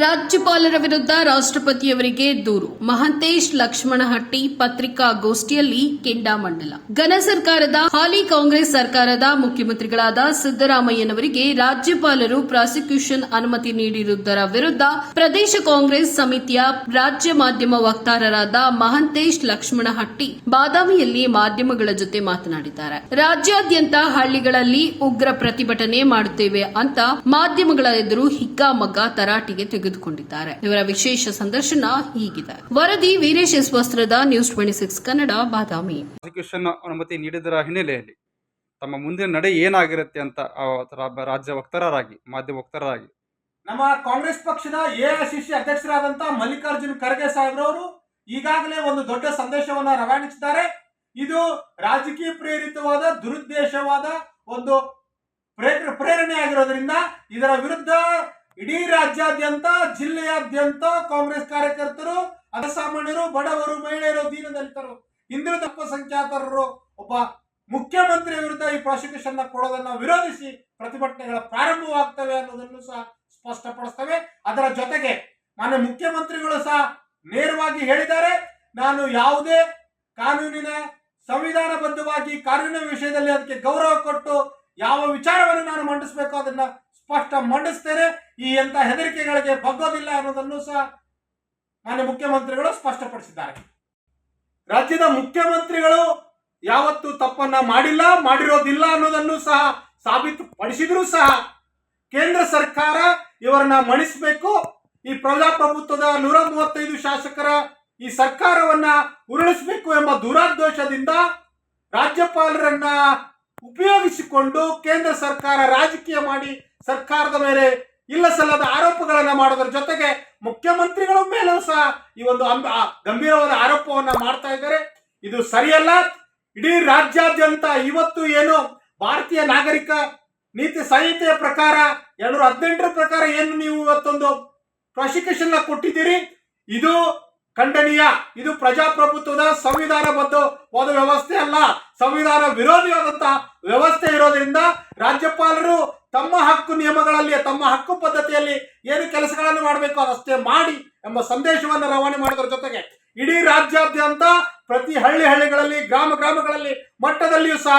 ರಾಜ್ಯಪಾಲರ ವಿರುದ್ಧ ರಾಷ್ಟ್ರಪತಿಯವರಿಗೆ ದೂರು. ಮಹಂತೇಶ್ ಲಕ್ಷ್ಮಣಹಟ್ಟಿ ಪತ್ರಿಕಾಗೋಷ್ಠಿಯಲ್ಲಿ ಕೆಂಡಾಮಂಡಲ ಘನ ಸರ್ಕಾರದ, ಹಾಲಿ ಕಾಂಗ್ರೆಸ್ ಸರ್ಕಾರದ ಮುಖ್ಯಮಂತ್ರಿಗಳಾದ ಸಿದ್ದರಾಮಯ್ಯನವರಿಗೆ ರಾಜ್ಯಪಾಲರು ಪ್ರಾಸಿಕ್ಯೂಷನ್ ಅನುಮತಿ ನೀಡಿರುವುದರ ವಿರುದ್ಧ ಪ್ರದೇಶ ಕಾಂಗ್ರೆಸ್ ಸಮಿತಿಯ ರಾಜ್ಯ ಮಾಧ್ಯಮ ವಕ್ತಾರರಾದ ಮಹಂತೇಶ್ ಲಕ್ಷ್ಮಣಹಟ್ಟಿ ಬಾದಾಮಿಯಲ್ಲಿ ಮಾಧ್ಯಮಗಳ ಜೊತೆ ಮಾತನಾಡಿದ್ದಾರೆ. ರಾಜ್ಯಾದ್ಯಂತ ಹಳ್ಳಿಗಳಲ್ಲಿ ಉಗ್ರ ಪ್ರತಿಭಟನೆ ಮಾಡುತ್ತೇವೆ ಅಂತ ಮಾಧ್ಯಮಗಳ ಎದುರು ಹಿಗ್ಗಾಮಗ್ಗ ತರಾಟಿಗೆ ತೆಗೆದುಕೊಂಡಿದ್ದಾರೆ. ಇವರ ವಿಶೇಷ ಸಂದರ್ಶನ ಹೀಗಿದೆ. ವರದಿ ವೀರೇಶ್ ಎಸ್ ವಸ್ತ್ರದ news twenty six Kannada Badami. Prosecution ಅನುಮತಿ ನೀಡಿದರ ಹಿನ್ನೆಲೆಯಲ್ಲಿ ತಮ್ಮ ಮುಂದಿನ ನಡೆ ಏನಾಗಿರುತ್ತೆ ಅಂತ ರಾಜ್ಯ ವಕ್ತಾರರಾಗಿ ಮಾಧ್ಯಮ ವಕ್ತಾರರಾಗಿ. ನಮ್ಮ ಕಾಂಗ್ರೆಸ್ ಪಕ್ಷದ ಎಐಸಿಸಿ ಅಧ್ಯಕ್ಷರಾದಂತಹ ಮಲ್ಲಿಕಾರ್ಜುನ್ ಖರ್ಗೆ ಸಾಹೇಬ್ರವರು ಈಗಾಗಲೇ ಒಂದು ದೊಡ್ಡ ಸಂದೇಶವನ್ನ ರವಾನಿಸಿದ್ದಾರೆ. ಇದು ರಾಜಕೀಯ ಪ್ರೇರಿತವಾದ ದುರುದ್ದೇಶವಾದ ಒಂದು ಪ್ರೇರ ಪ್ರೇರಣೆ ಆಗಿರೋದ್ರಿಂದ ಇದರ ವಿರುದ್ಧ ಇಡೀ ರಾಜ್ಯಾದ್ಯಂತ, ಜಿಲ್ಲೆಯಾದ್ಯಂತ ಕಾಂಗ್ರೆಸ್ ಕಾರ್ಯಕರ್ತರು ಅಸಾಮಾನ್ಯರು ಬಡವರು, ಮಹಿಳೆಯರು ದೀನದಲಿತರು ಹಿಂದುಳಿದ ಅಲ್ಪಸಂಖ್ಯಾತರರು, ಒಬ್ಬ ಮುಖ್ಯಮಂತ್ರಿ ವಿರುದ್ಧ ಈ ಪ್ರಾಸಿಕ್ಯೂಷನ್ ಕೊಡೋದನ್ನ ವಿರೋಧಿಸಿ ಪ್ರತಿಭಟನೆಗಳ ಪ್ರಾರಂಭವಾಗ್ತವೆ ಅನ್ನೋದನ್ನು ಸಹ ಸ್ಪಷ್ಟಪಡಿಸ್ತವೆ. ಅದರ ಜೊತೆಗೆ ಮಾನ್ಯ ಮುಖ್ಯಮಂತ್ರಿಗಳು ಸಹ ನೇರವಾಗಿ ಹೇಳಿದ್ದಾರೆ, ನಾನು ಯಾವುದೇ ಕಾನೂನಿನ ಸಂವಿಧಾನಬದ್ಧವಾಗಿ ಕಾನೂನಿನ ವಿಷಯದಲ್ಲಿ ಅದಕ್ಕೆ ಗೌರವ ಕೊಟ್ಟು ಯಾವ ವಿಚಾರವನ್ನು ನಾನು ಮಂಡಿಸಬೇಕು ಅದನ್ನ ಸ್ಪಷ್ಟ ಮಂಡಿಸ್ತೇನೆ ಈ ಎಂಥ ಹೆದರಿಕೆಗಳಿಗೆ ಬಗ್ಗೋದಿಲ್ಲ ಅನ್ನೋದನ್ನು ಸಹ ಮಾನ್ಯ ಮುಖ್ಯಮಂತ್ರಿಗಳು ಸ್ಪಷ್ಟಪಡಿಸಿದ್ದಾರೆ. ರಾಜ್ಯದ ಮುಖ್ಯಮಂತ್ರಿಗಳು ಯಾವತ್ತೂ ತಪ್ಪನ್ನ ಮಾಡಿಲ್ಲ, ಮಾಡಿರೋದಿಲ್ಲ ಅನ್ನೋದನ್ನು ಸಹ ಸಾಬೀತುಪಡಿಸಿದ್ರು ಸಹ ಕೇಂದ್ರ ಸರ್ಕಾರ ಇವರನ್ನ ಮಣಿಸಬೇಕು. ಈ ಪ್ರಜಾಪ್ರಭುತ್ವದ ನೂರ ಮೂವತ್ತೈದು ಶಾಸಕರ ಈ ಸರ್ಕಾರವನ್ನ ಉರುಳಿಸಬೇಕು ಎಂಬ ದುರಾದೋಷದಿಂದ ರಾಜ್ಯಪಾಲರನ್ನ ಉಪಯೋಗಿಸಿಕೊಂಡು ಕೇಂದ್ರ ಸರ್ಕಾರ ರಾಜಕೀಯ ಮಾಡಿ ಸರ್ಕಾರದ ಮೇಲೆ ಇಲ್ಲ ಸಲ್ಲದ ಆರೋಪಗಳನ್ನ ಮಾಡೋದ್ರ ಜೊತೆಗೆ ಮುಖ್ಯಮಂತ್ರಿಗಳ ಮೇಲೂ ಸಹ ಈ ಒಂದು ಗಂಭೀರವಾದ ಆರೋಪವನ್ನ ಮಾಡ್ತಾ ಇದ್ದಾರೆ. ಇದು ಸರಿಯಲ್ಲ. ಇಡೀ ರಾಜ್ಯಾದ್ಯಂತ ಇವತ್ತು ಏನು ಭಾರತೀಯ ನಾಗರಿಕ ನೀತಿ ಸಂಹಿತೆಯ ಪ್ರಕಾರ ಎರಡು ಹದಿನೆಂಟರ ಪ್ರಕಾರ ಏನು ನೀವು ಇವತ್ತೊಂದು ಪ್ರಾಸಿಕ್ಯೂಷನ್ ಕೊಟ್ಟಿದ್ದೀರಿ? ಇದು ಖಂಡನೀಯ. ಇದು ಪ್ರಜಾಪ್ರಭುತ್ವದ ಸಂವಿಧಾನಬದ್ಧವಾದ ವ್ಯವಸ್ಥೆ ಅಲ್ಲ. ಸಂವಿಧಾನ ವಿರೋಧಿಯಾದಂತಹ ವ್ಯವಸ್ಥೆ ಇರೋದ್ರಿಂದ ರಾಜ್ಯಪಾಲರು ತಮ್ಮ ಹಕ್ಕು ನಿಯಮಗಳಲ್ಲಿ ತಮ್ಮ ಹಕ್ಕು ಪದ್ಧತಿಯಲ್ಲಿ ಏನು ಕೆಲಸಗಳನ್ನು ಮಾಡಬೇಕು ಅದಷ್ಟೇ ಮಾಡಿ ಎಂಬ ಸಂದೇಶವನ್ನು ರವಾನೆ ಮಾಡೋದ್ರ ಜೊತೆಗೆ ಇಡೀ ರಾಜ್ಯಾದ್ಯಂತ ಪ್ರತಿ ಹಳ್ಳಿ ಹಳ್ಳಿಗಳಲ್ಲಿ, ಗ್ರಾಮ ಗ್ರಾಮಗಳಲ್ಲಿ ಮಟ್ಟದಲ್ಲಿಯೂ ಸಹ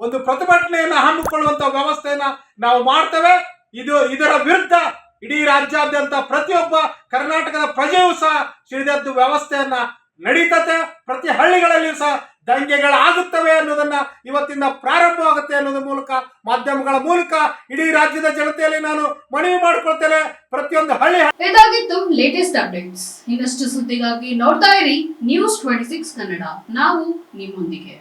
ಒಂದು ಪ್ರತಿಭಟನೆಯನ್ನು ಹಮ್ಮಿಕೊಳ್ಳುವಂತ ವ್ಯವಸ್ಥೆಯನ್ನ ನಾವು ಮಾಡ್ತೇವೆ. ಇದು ಇದರ ವಿರುದ್ಧ ಇಡೀ ರಾಜ್ಯಾದ್ಯಂತ ಪ್ರತಿಯೊಬ್ಬ ಕರ್ನಾಟಕದ ಪ್ರಜೆಯೂ ಸಹ ಸಿಡಿದದ್ದು ವ್ಯವಸ್ಥೆಯನ್ನ ನಡೀತತೆ. ಪ್ರತಿ ಹಳ್ಳಿಗಳಲ್ಲಿಯೂ ಸಹ ದಂಗೆಗಳಾಗುತ್ತವೆ ಅನ್ನೋದನ್ನ ಇವತ್ತಿಂದ ಪ್ರಾರಂಭವಾಗುತ್ತೆ ಅನ್ನೋದ್ರ ಮೂಲಕ, ಮಾಧ್ಯಮಗಳ ಮೂಲಕ ಇಡೀ ರಾಜ್ಯದ ಜನತೆಯಲ್ಲಿ ನಾನು ಮನವಿ ಮಾಡಿಕೊಳ್ತೇನೆ. ಪ್ರತಿಯೊಂದು ಹಳ್ಳಿ ಇದಾಗಿತ್ತು ಲೇಟೆಸ್ಟ್ ಅಪ್ಡೇಟ್ಸ್ ಇನ್ನಷ್ಟು ಸುದ್ದಿಗಾಗಿ ನೋಡ್ತಾ ಇರಿ ನ್ಯೂಸ್ ಟ್ವೆಂಟಿ ಸಿಕ್ಸ್ ಕನ್ನಡ. ನಾವು ನಿಮ್ಮೊಂದಿಗೆ.